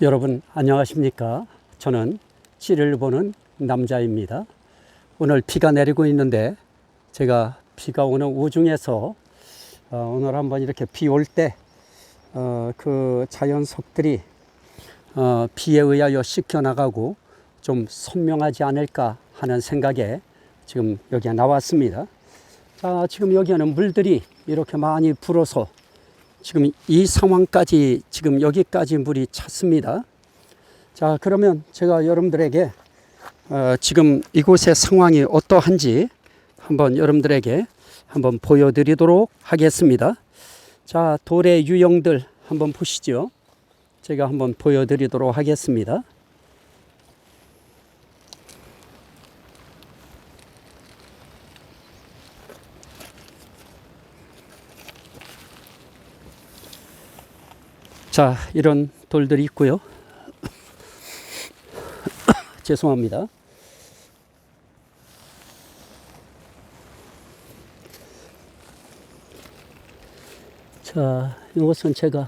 여러분 안녕하십니까? 저는 찌를 보는 남자입니다. 오늘 비가 내리고 있는데 제가 비가 오는 우중에서 어, 오늘 한번 이렇게 비 올 때그 자연석들이 어, 비에 의하여 씻겨 나가고 좀 선명하지 않을까 하는 생각에 지금 여기에 나왔습니다. 자, 지금 여기에는 물들이 이렇게 많이 불어서 지금 이 상황까지 지금 여기까지 물이 찼습니다. 자, 그러면 제가 여러분들에게 어, 지금 이곳의 상황이 어떠한지 한번 여러분들에게 한번 보여드리도록 하겠습니다. 자, 돌의 유형들 한번 보시죠. 제가 한번 보여드리도록 하겠습니다. 자, 이런 돌들이 있고요. 죄송합니다. 자, 이것은 제가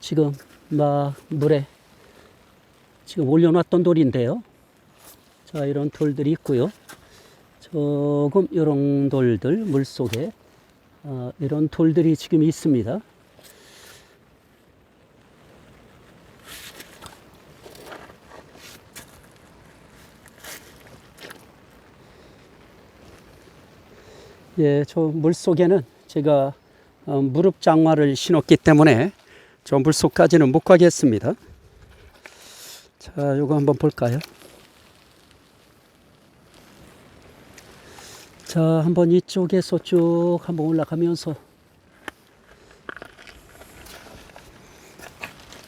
지금 막 물에 지금 올려놨던 돌인데요. 자, 이런 돌들이 있고요. 조금 이런 돌들 물 속에 어, 이런 돌들이 지금 있습니다. 예, 저 물 속에는 제가 어, 무릎 장화를 신었기 때문에 저 물속까지는 못 가겠습니다. 자, 요거 한번 볼까요? 자, 한번 이쪽에서 쭉 한번 올라가면서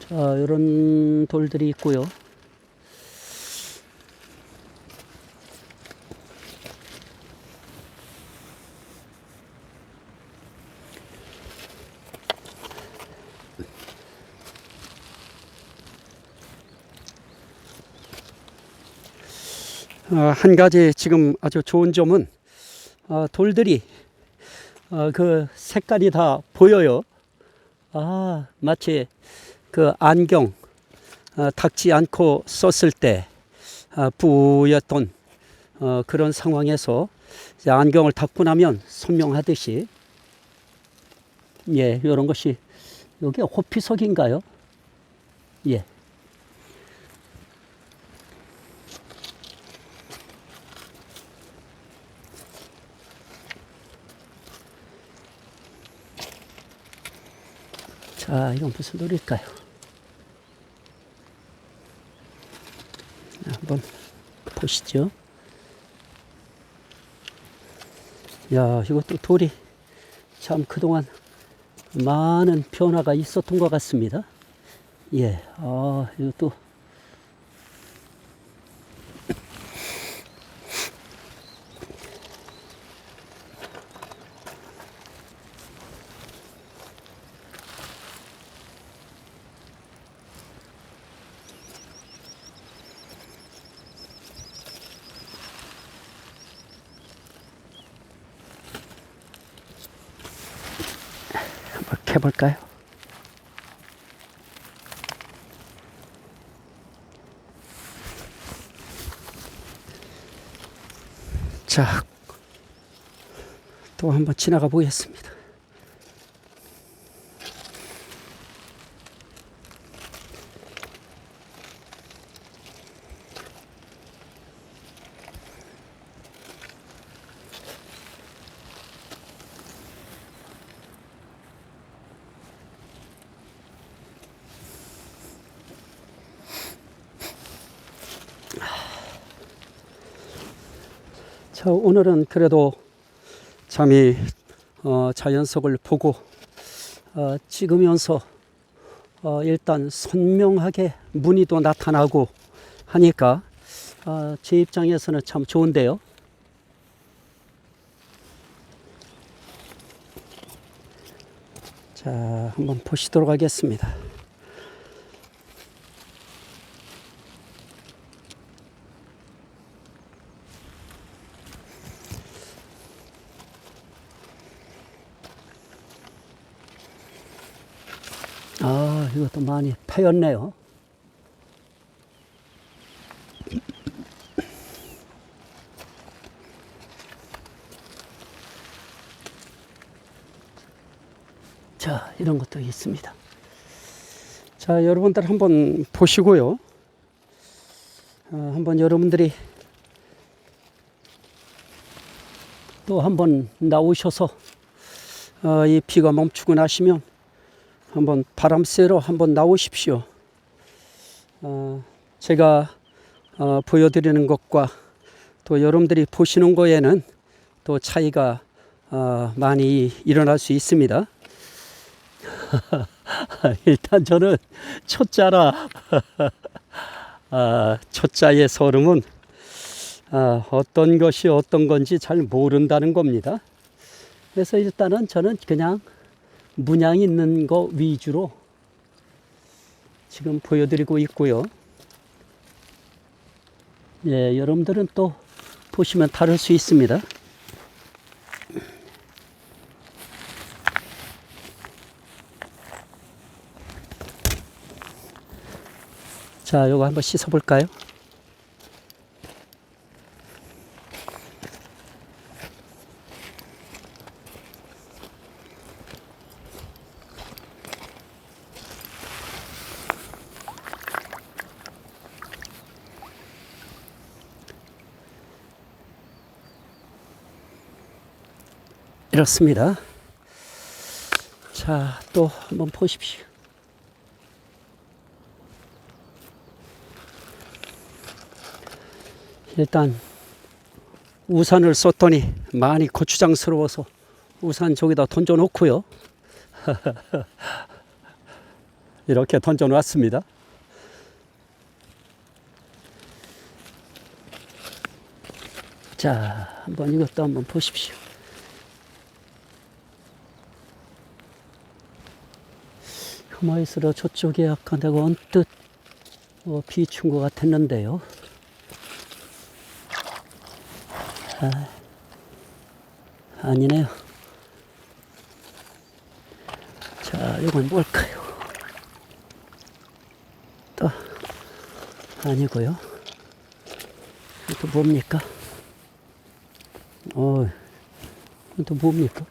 자, 이런 돌들이 있고요. 한 가지 지금 아주 좋은 점은 어, 돌들이 어, 그 색깔이 다 보여요. 아 마치 그 안경 어, 닦지 않고 썼을 때 어, 그런 상황에서 안경을 닦고 나면 선명하듯이 예 이런 것이 여기 호피석인가요? 예. 자, 이건 무슨 돌일까요? 자, 한번 보시죠. 야, 이것도 돌이 참 그동안 많은 변화가 있었던 것 같습니다. 예, 아, 이것도 볼까요? 자, 또 한번 지나가 보겠습니다. 자, 오늘은 그래도 잠이 어, 자연석을 보고 어, 찍으면서 어, 일단 선명하게 무늬도 나타나고 하니까 어, 제 입장에서는 참 좋은데요. 자, 한번 보시도록 하겠습니다. 아, 이것도 많이 패였네요. 자, 이런 것도 있습니다. 자, 여러분들 한번 보시고요. 어, 한번 여러분들이 또 한번 나오셔서 어, 이 비가 멈추고 나시면 한번 바람 쐬러 한번 나오십시오. 어, 제가 어, 보여드리는 것과 또 여러분들이 보시는 거에는 또 차이가 어, 많이 일어날 수 있습니다. 일단 저는 초짜라 아, 초짜의 소름은 아, 어떤 것이 어떤 건지 잘 모른다는 겁니다. 그래서 일단은 저는 그냥 문양 있는 거 위주로 지금 보여드리고 있고요. 예, 여러분들은 또 보시면 다를 수 있습니다. 자, 요거 한번 씻어볼까요? 이렇습니다. 자, 또 한번 보십시오. 일단 우산을 썼더니 많이 고추장스러워서 우산 저기다 던져 놓고요. 이렇게 던져 놨습니다. 자, 한번 이것도 한번 보십시오. 흠화이스러 저쪽에 약간 내가 언뜻 어, 비춘 것 같았는데요. 아, 아니네요. 자, 이건 뭘까요? 또 아니고요. 또 뭡니까? 어, 또 뭡니까?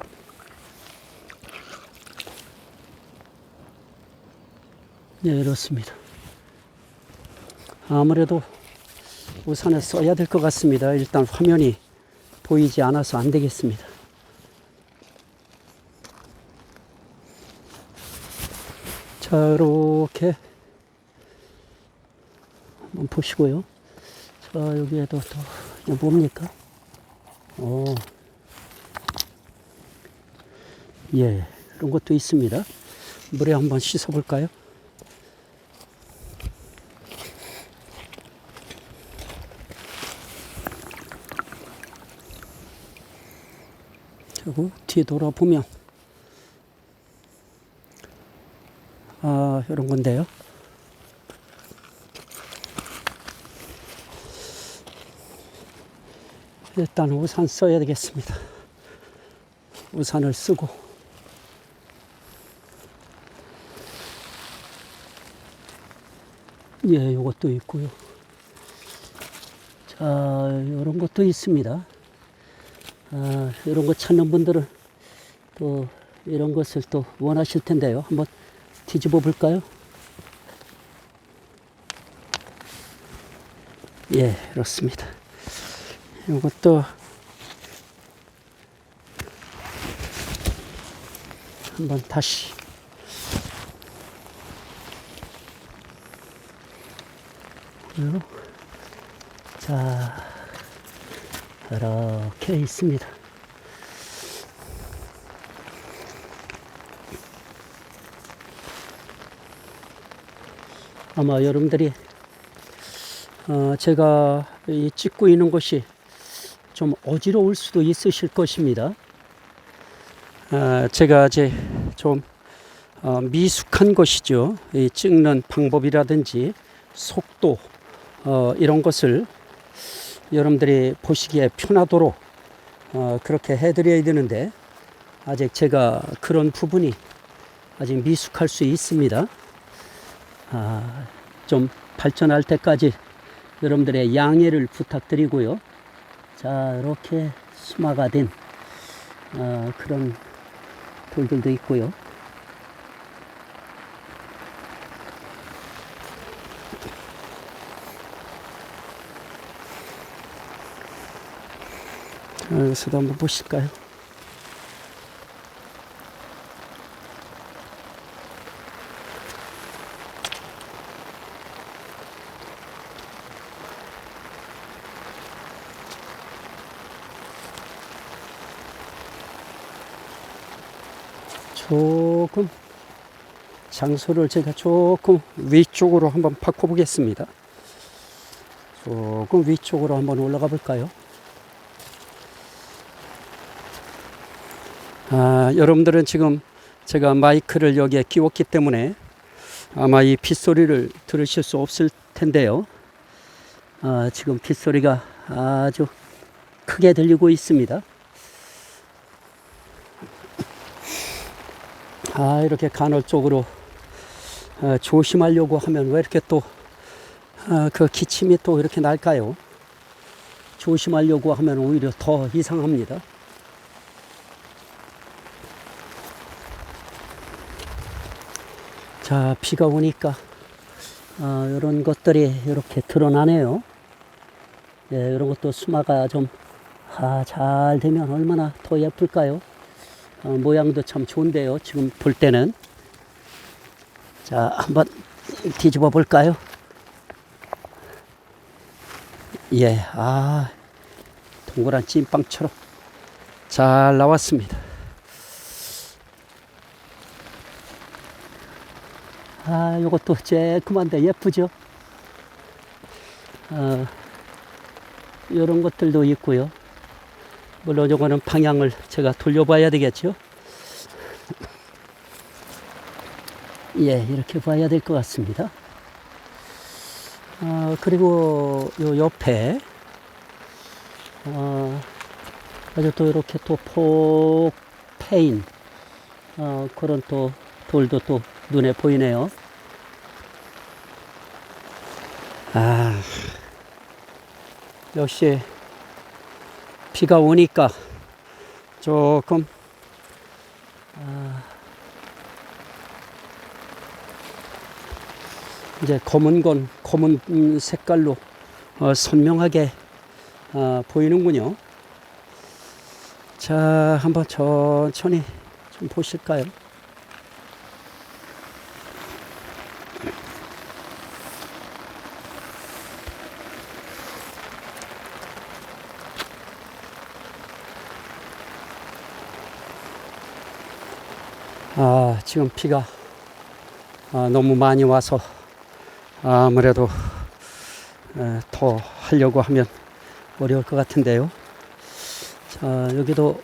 네, 이렇습니다. 아무래도 우산을 써야 될 것 같습니다. 일단 화면이 보이지 않아서 안 되겠습니다. 자, 이렇게 한번 보시고요. 자, 여기에도 또, 뭡니까? 어, 예, 이런 것도 있습니다. 물에 한번 씻어볼까요? 그리고 뒤에 돌아보면 아 이런 건데요. 일단 우산 써야 되겠습니다. 우산을 쓰고 예, 요것도 있고요. 자, 이런 것도 있습니다. 아, 이런 거 찾는 분들은 또 이런 것을 또 원하실 텐데요. 한번 뒤집어 볼까요? 예, 그렇습니다. 이것도 한번 다시 자 이렇게 있습니다. 아마 여러분들이 어, 제가 이 찍고 있는 것이 좀 어지러울 수도 있으실 것입니다. 아, 제가 이제 좀 어, 미숙한 것이죠. 이 찍는 방법이라든지 속도 어, 이런 것을 여러분들이 보시기에 편하도록 어, 그렇게 해드려야 되는데 아직 제가 그런 부분이 아직 미숙할 수 있습니다. 아, 좀 발전할 때까지 여러분들의 양해를 부탁드리고요. 자, 이렇게 수마가 된 어, 그런 돌들도 있고요. 여기서도 한번 보실까요? 조금 장소를 제가 조금 위쪽으로 한번 바꿔보겠습니다. 조금 위쪽으로 한번 올라가 볼까요? 아, 여러분들은 지금 제가 마이크를 여기에 끼웠기 때문에 아마 이 빗소리를 들으실 수 없을 텐데요. 아, 지금 빗소리가 아주 크게 들리고 있습니다. 아, 이렇게 간헐적으로 어, 조심하려고 하면 왜 이렇게 또 어, 그 기침이 또 이렇게 날까요? 조심하려고 하면 오히려 더 이상합니다. 자, 비가 오니까 어, 이런 것들이 이렇게 드러나네요. 네, 이런 것도 수마가 좀 아, 잘 되면 얼마나 더 예쁠까요? 어, 모양도 참 좋은데요. 지금 볼 때는 자 한번 뒤집어 볼까요? 예, 아 동그란 찐빵처럼 잘 나왔습니다. 아, 요것도 쬐끔한데 예쁘죠? 어, 이런 것들도 있고요. 물론 요거는 방향을 제가 돌려봐야 되겠죠. 예, 이렇게 봐야 될 것 같습니다. 어, 그리고 요 옆에, 어, 아주 또 이렇게 또 폭 페인, 어, 그런 또 돌도 또 눈에 보이네요. 아, 역시 비가 오니까 조금 아, 이제 검은 건 검은 음, 색깔로 어, 선명하게 어, 보이는군요. 자, 한번 천천히 좀 보실까요? 지금 비가 아, 너무 많이 와서 아무래도 에, 더 하려고 하면 어려울 것 같은데요. 자, 여기도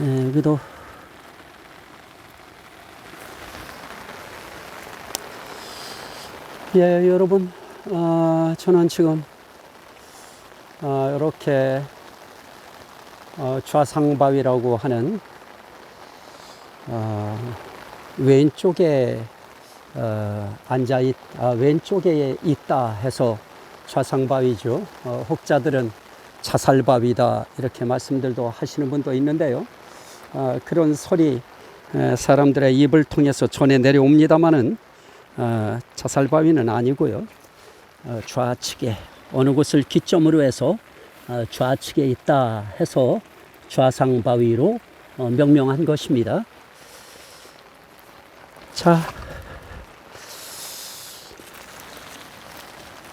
예, 여기도 예, 여러분, 아, 저는 지금 아, 이렇게 어, 좌상바위라고 하는 어, 왼쪽에 어, 앉아 있, 아, 왼쪽에 있다 해서 좌상바위죠. 어, 혹자들은 자살바위다 이렇게 말씀들도 하시는 분도 있는데요. 어, 그런 소리 에, 사람들의 입을 통해서 전해 내려옵니다마는 어, 자살바위는 아니고요. 어, 좌측에 어느 곳을 기점으로 해서 어, 좌측에 있다 해서 좌상바위로 어, 명명한 것입니다. 자,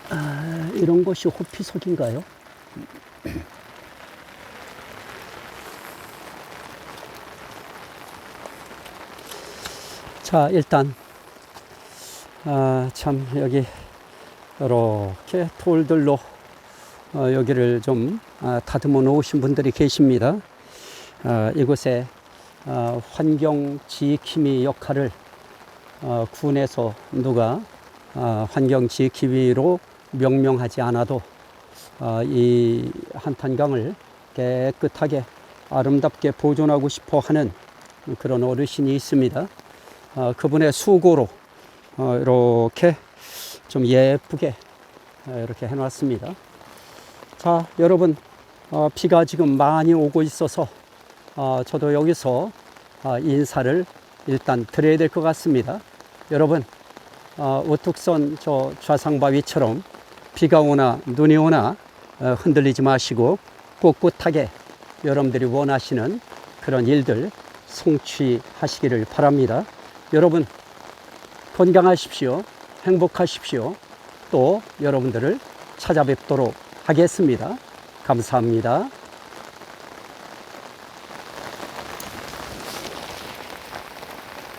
아, 이런 것이 호피석인가요? 자, 일단 아, 참 여기 이렇게 돌들로 어, 여기를 좀 아, 다듬어 놓으신 분들이 계십니다. 아, 이곳에 아, 환경 지킴이 역할을 어, 군에서 누가 아, 환경 지킴이로 명명하지 않아도 아, 이 한탄강을 깨끗하게 아름답게 보존하고 싶어 하는 그런 어르신이 있습니다. 아, 그분의 수고로 어, 이렇게 좀 예쁘게 어, 이렇게 해놨습니다. 자, 여러분, 어, 비가 지금 많이 오고 있어서 어, 저도 여기서 어, 인사를 일단 드려야 될 것 같습니다. 여러분, 어, 우뚝선 저 좌상바위처럼 비가 오나 눈이 오나 어, 흔들리지 마시고 꿋꿋하게 여러분들이 원하시는 그런 일들 성취하시기를 바랍니다. 여러분 건강하십시오. 행복하십시오. 또 여러분들을 찾아뵙도록 하겠습니다. 감사합니다.